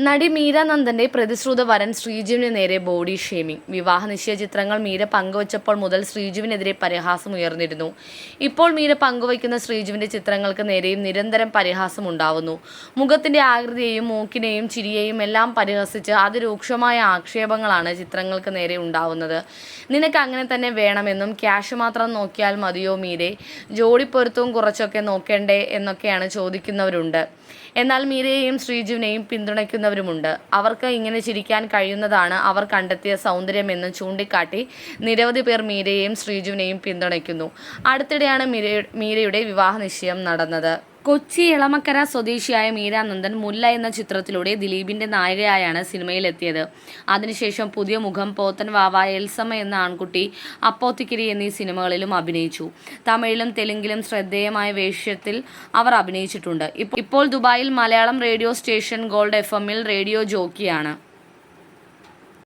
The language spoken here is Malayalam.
നടി മീര നന്ദന്റെ പ്രതിശ്രുത വരൻ ശ്രീജുവിന് നേരെ ബോഡി ഷേമിംഗ്. വിവാഹ നിശ്ചയ ചിത്രങ്ങൾ മീര പങ്കുവച്ചപ്പോൾ മുതൽ ശ്രീജുവിനെതിരെ പരിഹാസം ഉയർന്നിരുന്നു. ഇപ്പോൾ മീര പങ്കുവയ്ക്കുന്ന ശ്രീജുവിന്റെ ചിത്രങ്ങൾക്ക് നേരെയും നിരന്തരം പരിഹാസം ഉണ്ടാവുന്നു. മുഖത്തിന്റെ ആകൃതിയെയും മൂക്കിനെയും ചിരിയെയും എല്ലാം പരിഹസിച്ച് അതിരൂക്ഷമായ ആക്ഷേപങ്ങളാണ് ചിത്രങ്ങൾക്ക് നേരെ ഉണ്ടാവുന്നത്. നിനക്ക് അങ്ങനെ തന്നെ വേണമെന്നും ക്യാഷ് മാത്രം നോക്കിയാൽ മതിയോ മീരെ? ജോഡി പൊരുത്തവും കുറച്ചൊക്കെ നോക്കേണ്ടേ എന്നൊക്കെയാണ് ചോദിക്കുന്നവരുണ്ട്. എന്നാൽ മീരയെയും ശ്രീജുവിനെയും പിന്തുണയ്ക്കുന്നവരുമുണ്ട് അവർക്ക് ഇങ്ങനെ ചിരിക്കാൻ കഴിയുന്നതാണ് അവർ കണ്ടെത്തിയ സൗന്ദര്യമെന്ന് ചൂണ്ടിക്കാട്ടി നിരവധി പേർ മീരയെയും ശ്രീജുവിനെയും പിന്തുണയ്ക്കുന്നു. അടുത്തിടെയാണ് മീര മീരയുടെ വിവാഹ നിശ്ചയം നടന്നത്. കൊച്ചി ഇളമക്കര സ്വദേശിയായ മീരാനന്ദൻ മുല്ല എന്ന ചിത്രത്തിലൂടെ ദിലീപിന്റെ നായികയായാണ് സിനിമയിലെത്തിയത്. അതിനുശേഷം പുതിയ മുഖം പോത്തൻ വാവ എൽസമ്മ എന്ന ആൺകുട്ടി അപ്പോത്തിക്കിരി എന്നീ സിനിമകളിലും അഭിനയിച്ചു. തമിഴിലും തെലുങ്കിലും ശ്രദ്ധേയമായ വേഷ്യത്തിൽ അവർ അഭിനയിച്ചിട്ടുണ്ട്. ഇപ്പോൾ ദുബായിൽ Malayalam radio station gold F എമ്മിൽ റേഡിയോ ജോക്കിയാണ്.